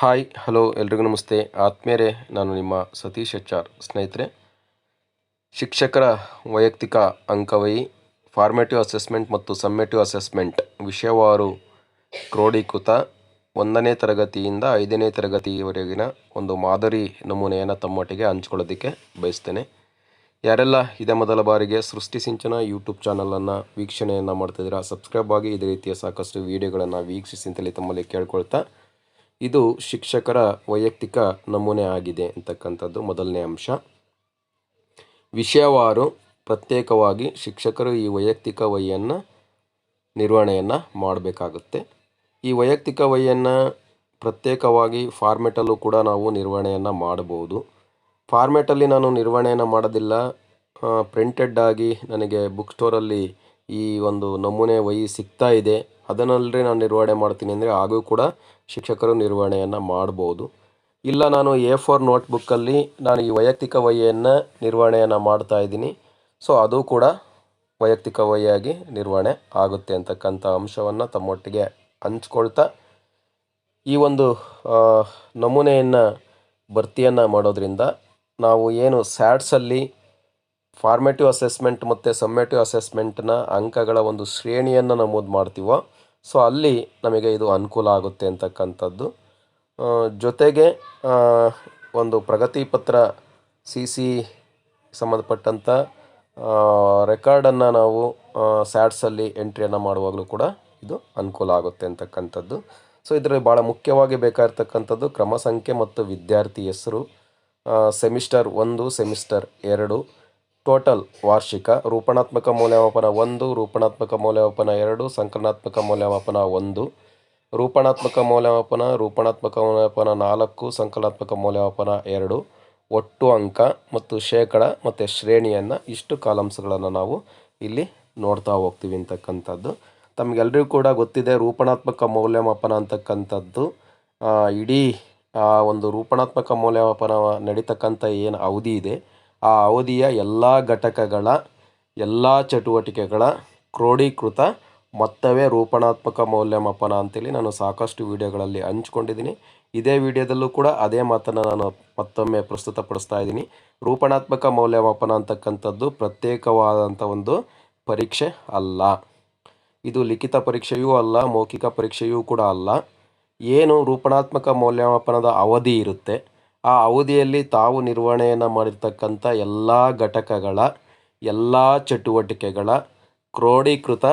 Hi, hello ಎಲ್ರಿಗೂ ನಮಸ್ತೆ. ಆತ್ಮೀಯರೇ, ನಾನು ನಿಮ್ಮ ಸತೀಶ್ ಎಚ್ ಆರ್ ಸ್ನೇಹಿತರೆ. ಶಿಕ್ಷಕರ ವೈಯಕ್ತಿಕ ಅಂಕವೈ ಫಾರ್ಮೇಟಿವ್ ಅಸೆಸ್ಮೆಂಟ್ ಮತ್ತು ಸಮ್ಮೇಟಿವ್ ಅಸೆಸ್ಮೆಂಟ್ ವಿಷಯವಾರು ಕ್ರೋಢೀಕೃತ ಒಂದನೇ ತರಗತಿಯಿಂದ ಐದನೇ ತರಗತಿಯವರೆಗಿನ ಒಂದು ಮಾದರಿ ನಮೂನೆಯನ್ನು ತಮ್ಮೊಟ್ಟಿಗೆ ಹಂಚ್ಕೊಳ್ಳೋದಕ್ಕೆ ಬಯಸ್ತೇನೆ. ಯಾರೆಲ್ಲ ಇದೇ ಮೊದಲ ಬಾರಿಗೆ ಸೃಷ್ಟಿ ಸಿಂಚನ ಯೂಟ್ಯೂಬ್ ಚಾನಲನ್ನು ವೀಕ್ಷಣೆಯನ್ನು ಮಾಡ್ತಿದ್ದೀರಾ ಸಬ್ಸ್ಕ್ರೈಬ್ ಆಗಿ ಇದೇ ರೀತಿಯ ಸಾಕಷ್ಟು ವೀಡಿಯೋಗಳನ್ನು ವೀಕ್ಷಿಸಿ ಅಂತೇಳಿ ತಮ್ಮಲ್ಲಿ ಕೇಳ್ಕೊಳ್ತಾ ಇದು ಶಿಕ್ಷಕರ ವೈಯಕ್ತಿಕ ನಮೂನೆ ಆಗಿದೆ ಅಂತಕ್ಕಂಥದ್ದು ಮೊದಲನೇ ಅಂಶ. ವಿಷಯವಾರು ಪ್ರತ್ಯೇಕವಾಗಿ ಶಿಕ್ಷಕರು ಈ ವೈಯಕ್ತಿಕ ವೈಯನ್ನು ನಿರ್ವಹಣೆಯನ್ನು ಮಾಡಬೇಕಾಗುತ್ತೆ. ಈ ವೈಯಕ್ತಿಕ ವೈಯನ್ನು ಪ್ರತ್ಯೇಕವಾಗಿ ಫಾರ್ಮೆಟಲ್ಲೂ ಕೂಡ ನಾವು ನಿರ್ವಹಣೆಯನ್ನು ಮಾಡಬಹುದು. ಫಾರ್ಮೆಟಲ್ಲಿ ನಾನು ನಿರ್ವಹಣೆಯನ್ನು ಮಾಡೋದಿಲ್ಲ. ಪ್ರಿಂಟೆಡ್ ಆಗಿ ನನಗೆ ಬುಕ್ ಸ್ಟೋರಲ್ಲಿ ಈ ಒಂದು ನಮೂನೆ ವಹಿ ಸಿಗ್ತಾ ಇದೆ. ಅದನ್ನಲ್ಲದೆ ನಾನು ನಿರ್ವಹಣೆ ಮಾಡ್ತೀನಿ ಅಂದರೆ ಹಾಗೂ ಕೂಡ ಶಿಕ್ಷಕರು ನಿರ್ವಹಣೆಯನ್ನು ಮಾಡ್ಬೋದು. ಇಲ್ಲ, ನಾನು ಎ ಫೋರ್ ನೋಟ್ಬುಕ್ಕಲ್ಲಿ ನಾನು ಈ ವೈಯಕ್ತಿಕ ವಹಿಯನ್ನು ನಿರ್ವಹಣೆಯನ್ನು ಮಾಡ್ತಾ ಇದ್ದೀನಿ. ಸೊ, ಅದು ಕೂಡ ವೈಯಕ್ತಿಕ ವಹಿಯಾಗಿ ನಿರ್ವಹಣೆ ಆಗುತ್ತೆ ಅಂತಕ್ಕಂಥ ಅಂಶವನ್ನು ತಮ್ಮೊಟ್ಟಿಗೆ ಹಂಚ್ಕೊಳ್ತಾ ಈ ಒಂದು ನಮೂನೆಯನ್ನು ಭರ್ತಿಯನ್ನು ಮಾಡೋದ್ರಿಂದ ನಾವು ಏನು ಸ್ಯಾಟ್ಸಲ್ಲಿ ಫಾರ್ಮೇಟಿವ್ ಅಸೆಸ್ಮೆಂಟ್ ಮತ್ತು ಸಮ್ಮೇಟಿವ್ ಅಸೆಸ್ಮೆಂಟ್ನ ಅಂಕಗಳ ಒಂದು ಶ್ರೇಣಿಯನ್ನು ನಮೂದು ಮಾಡ್ತೀವೋ, ಸೊ ಅಲ್ಲಿ ನಮಗೆ ಇದು ಅನುಕೂಲ ಆಗುತ್ತೆ ಅಂತಕ್ಕಂಥದ್ದು. ಜೊತೆಗೆ ಒಂದು ಪ್ರಗತಿ ಪತ್ರ ಸಿ ಸಿ ಸಂಬಂಧಪಟ್ಟಂಥ ರೆಕಾರ್ಡನ್ನು ನಾವು ಸ್ಯಾಟ್ಸಲ್ಲಿ ಎಂಟ್ರಿಯನ್ನು ಮಾಡುವಾಗಲೂ ಕೂಡ ಇದು ಅನುಕೂಲ ಆಗುತ್ತೆ ಅಂತಕ್ಕಂಥದ್ದು. ಸೊ ಇದರಲ್ಲಿ ಭಾಳ ಮುಖ್ಯವಾಗಿ ಬೇಕಾಗಿರ್ತಕ್ಕಂಥದ್ದು ಕ್ರಮ ಸಂಖ್ಯೆ ಮತ್ತು ವಿದ್ಯಾರ್ಥಿ ಹೆಸರು ಸೆಮಿಸ್ಟರ್ ಒಂದು, ಸೆಮಿಸ್ಟರ್ ಎರಡು ಟೋಟಲ್ ವಾರ್ಷಿಕ ರೂಪಣಾತ್ಮಕ ಮೌಲ್ಯಮಾಪನ ಒಂದು, ರೂಪಣಾತ್ಮಕ ಮೌಲ್ಯಮಾಪನ ಎರಡು, ಸಂಕಲನಾತ್ಮಕ ಮೌಲ್ಯಮಾಪನ ಒಂದು. ರೂಪಣಾತ್ಮಕ ಮೌಲ್ಯಮಾಪನ ರೂಪಣಾತ್ಮಕ ಮೌಲ್ಯಮಾಪನ ನಾಲ್ಕು, ಸಂಕಲನಾತ್ಮಕ ಮೌಲ್ಯಮಾಪನ ಎರಡು. ಒಟ್ಟು ಅಂಕ ಮತ್ತು ಶೇಕಡ ಮತ್ತು ಶ್ರೇಣಿಯನ್ನು ಇಷ್ಟು ಕಾಲಮ್ಸ್ಗಳನ್ನು ನಾವು ಇಲ್ಲಿ ನೋಡ್ತಾ ಹೋಗ್ತೀವಿ ಅಂತಕ್ಕಂಥದ್ದು. ತಮಗೆಲ್ಲರಿಗೂ ಕೂಡ ಗೊತ್ತಿದೆ ರೂಪಣಾತ್ಮಕ ಮೌಲ್ಯಮಾಪನ ಅಂತಕ್ಕಂಥದ್ದು. ಇಡೀ ಆ, ಒಂದು ರೂಪಣಾತ್ಮಕ ಮೌಲ್ಯಮಾಪನ ನಡೀತಕ್ಕಂಥ ಏನು ಅವಧಿ ಇದೆ. ಆ ಅವಧಿಯ ಎಲ್ಲ ಘಟಕಗಳ ಎಲ್ಲ ಚಟುವಟಿಕೆಗಳ ಕ್ರೋಢೀಕೃತ ಮೊತ್ತವೇ ರೂಪಣಾತ್ಮಕ ಮೌಲ್ಯಮಾಪನ ಅಂತೇಳಿ ನಾನು ಸಾಕಷ್ಟು ವಿಡಿಯೋಗಳಲ್ಲಿ ಹಂಚ್ಕೊಂಡಿದ್ದೀನಿ. ಇದೇ ವಿಡಿಯೋದಲ್ಲೂ ಕೂಡ ಅದೇ ಮಾತನ್ನು ನಾನು ಮತ್ತೊಮ್ಮೆ ಪ್ರಸ್ತುತಪಡಿಸ್ತಾ ಇದ್ದೀನಿ. ರೂಪಣಾತ್ಮಕ ಮೌಲ್ಯಮಾಪನ ಅಂತಕ್ಕಂಥದ್ದು ಪ್ರತ್ಯೇಕವಾದಂಥ ಒಂದು ಪರೀಕ್ಷೆ ಅಲ್ಲ. ಇದು ಲಿಖಿತ ಪರೀಕ್ಷೆಯೂ ಅಲ್ಲ, ಮೌಖಿಕ ಪರೀಕ್ಷೆಯೂ ಕೂಡ ಅಲ್ಲ. ಏನು ರೂಪಣಾತ್ಮಕ ಮೌಲ್ಯಮಾಪನದ ಅವಧಿ ಇರುತ್ತೆ ಆ ಅವಧಿಯಲ್ಲಿ ತಾವು ನಿರ್ವಹಣೆಯನ್ನು ಮಾಡಿರ್ತಕ್ಕಂಥ ಎಲ್ಲ ಘಟಕಗಳ, ಎಲ್ಲ ಚಟುವಟಿಕೆಗಳ ಕ್ರೋಢೀಕೃತ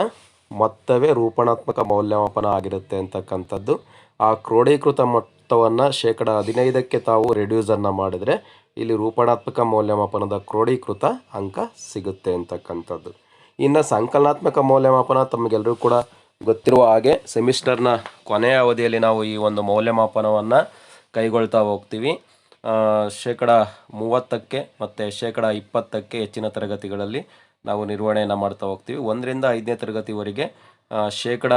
ಮೊತ್ತವೇ ರೂಪಣಾತ್ಮಕ ಮೌಲ್ಯಮಾಪನ ಆಗಿರುತ್ತೆ ಅಂತಕ್ಕಂಥದ್ದು. ಆ ಕ್ರೋಢೀಕೃತ ಮೊತ್ತವನ್ನು ಶೇಕಡ ಹದಿನೈದಕ್ಕೆ ತಾವು ರೆಡ್ಯೂಸನ್ನು ಮಾಡಿದರೆ ಇಲ್ಲಿ ರೂಪಣಾತ್ಮಕ ಮೌಲ್ಯಮಾಪನದ ಕ್ರೋಢೀಕೃತ ಅಂಕ ಸಿಗುತ್ತೆ ಅಂತಕ್ಕಂಥದ್ದು. ಇನ್ನು ಸಂಕಲನಾತ್ಮಕ ಮೌಲ್ಯಮಾಪನ ತಮಗೆಲ್ಲರೂ ಕೂಡ ಗೊತ್ತಿರುವ ಹಾಗೆ ಸೆಮಿಸ್ಟರ್ನ ಕೊನೆಯ ಅವಧಿಯಲ್ಲಿ ನಾವು ಈ ಒಂದು ಮೌಲ್ಯಮಾಪನವನ್ನು ಕೈಗೊಳ್ತಾ ಹೋಗ್ತೀವಿ. ಶೇಕಡ ಮೂವತ್ತಕ್ಕೆ ಮತ್ತು ಶೇಕಡ ಇಪ್ಪತ್ತಕ್ಕೆ ಹೆಚ್ಚಿನ ತರಗತಿಗಳಲ್ಲಿ ನಾವು ನಿರ್ವಹಣೆಯನ್ನು ಮಾಡ್ತಾ ಹೋಗ್ತೀವಿ. ಒಂದರಿಂದ ಐದನೇ ತರಗತಿವರೆಗೆ ಶೇಕಡ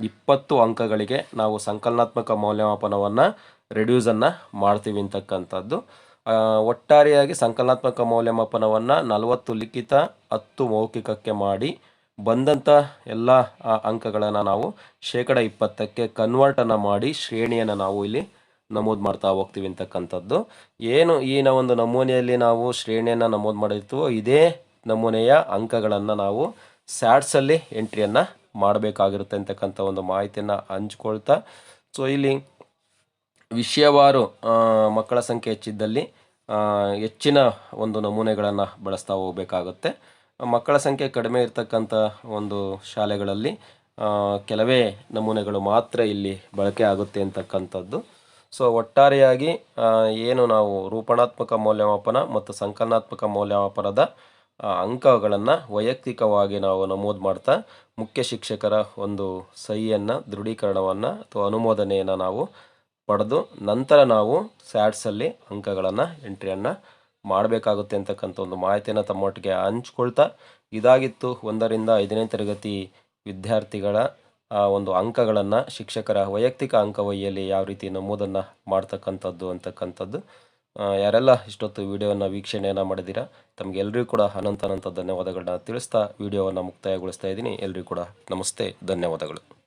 ಇಪ್ಪತ್ತು ಅಂಕಗಳಿಗೆ ನಾವು ಸಂಕಲನಾತ್ಮಕ ಮೌಲ್ಯಮಾಪನವನ್ನು, ರೆಡ್ಯೂಸನ್ನು ಮಾಡ್ತೀವಿ ಅಂತಕ್ಕಂಥದ್ದು. ಒಟ್ಟಾರೆಯಾಗಿ ಸಂಕಲನಾತ್ಮಕ ಮೌಲ್ಯಮಾಪನವನ್ನು ನಲವತ್ತು ಲಿಖಿತ, ಹತ್ತು ಮೌಖಿಕಕ್ಕೆ ಮಾಡಿ ಬಂದಂಥ ಎಲ್ಲ ಅಂಕಗಳನ್ನು ನಾವು ಶೇಕಡ ಇಪ್ಪತ್ತಕ್ಕೆ ಕನ್ವರ್ಟನ್ನು ಮಾಡಿ ಶ್ರೇಣಿಯನ್ನು ನಾವು ಇಲ್ಲಿ ನಮೂದು ಮಾಡ್ತಾ ಹೋಗ್ತೀವಿ ಅಂತಕ್ಕಂಥದ್ದು. ಏನು ಈ ಒಂದು ನಮೂನೆಯಲ್ಲಿ ನಾವು ಶ್ರೇಣಿಯನ್ನು ನಮೂದು ಮಾಡಿರ್ತೀವೋ, ಇದೇ ನಮೂನೆಯ ಅಂಕಗಳನ್ನು ನಾವು ಸ್ಯಾಟ್ಸಲ್ಲಿ ಎಂಟ್ರಿಯನ್ನು ಮಾಡಬೇಕಾಗಿರುತ್ತೆ ಅಂತಕ್ಕಂಥ ಒಂದು ಮಾಹಿತಿಯನ್ನು ಹಂಚ್ಕೊಳ್ತಾ. ಸೊ ಇಲ್ಲಿ ವಿಷಯವಾರು ಮಕ್ಕಳ ಸಂಖ್ಯೆ ಹೆಚ್ಚಿದ್ದಲ್ಲಿ ಹೆಚ್ಚಿನ ಒಂದು ನಮೂನೆಗಳನ್ನು ಬಳಸ್ತಾ ಹೋಗಬೇಕಾಗುತ್ತೆ. ಮಕ್ಕಳ ಸಂಖ್ಯೆ ಕಡಿಮೆ ಇರತಕ್ಕಂಥ ಒಂದು ಶಾಲೆಗಳಲ್ಲಿ ಕೆಲವೇ ನಮೂನೆಗಳು ಮಾತ್ರ ಇಲ್ಲಿ ಬಳಕೆ ಆಗುತ್ತೆ ಅಂತಕ್ಕಂಥದ್ದು. ಸೊ ಒಟ್ಟಾರೆಯಾಗಿ ಏನು ನಾವು ರೂಪಣಾತ್ಮಕ ಮೌಲ್ಯಮಾಪನ ಮತ್ತು ಸಂಕಲನಾತ್ಮಕ ಮೌಲ್ಯಮಾಪನದ ಅಂಕಗಳನ್ನು ವೈಯಕ್ತಿಕವಾಗಿ ನಾವು ನಮೂದು ಮಾಡ್ತಾ, ಮುಖ್ಯ ಶಿಕ್ಷಕರ ಒಂದು ಸಹಿಯನ್ನು, ದೃಢೀಕರಣವನ್ನು ಅಥವಾ ಅನುಮೋದನೆಯನ್ನು ನಾವು ಪಡೆದು, ನಂತರ ನಾವು ಸ್ಯಾಟ್ಸಲ್ಲಿ ಅಂಕಗಳನ್ನು, ಎಂಟ್ರಿಯನ್ನು ಮಾಡಬೇಕಾಗುತ್ತೆ ಅಂತಕ್ಕಂಥ ಒಂದು ಮಾಹಿತಿಯನ್ನು ತಮ್ಮೊಟ್ಟಿಗೆ ಹಂಚ್ಕೊಳ್ತಾ, ಇದಾಗಿತ್ತು ಒಂದರಿಂದ ಐದನೇ ತರಗತಿ ವಿದ್ಯಾರ್ಥಿಗಳ ಒಂದು ಅಂಕಗಳನ್ನು ಶಿಕ್ಷಕರ ವೈಯಕ್ತಿಕ ಅಂಕವಹಿಯಲ್ಲಿ ಯಾವ ರೀತಿ ನಮೂದನ್ನು ಮಾಡ್ತಕ್ಕಂಥದ್ದು ಅಂತಕ್ಕಂಥದ್ದು. ಯಾರೆಲ್ಲ ಇಷ್ಟೊತ್ತು ವಿಡಿಯೋವನ್ನು ವೀಕ್ಷಣೆಯನ್ನು ಮಾಡಿದ್ದೀರಾ ತಮಗೆಲ್ಲರಿಗೂ ಕೂಡ ಅನಂತ ಅನಂತ ಧನ್ಯವಾದಗಳನ್ನ ತಿಳಿಸ್ತಾ ವಿಡಿಯೋವನ್ನು ಮುಕ್ತಾಯಗೊಳಿಸ್ತಾ ಇದ್ದೀನಿ. ಎಲ್ಲರಿಗೂ ಕೂಡ ನಮಸ್ತೆ, ಧನ್ಯವಾದಗಳು.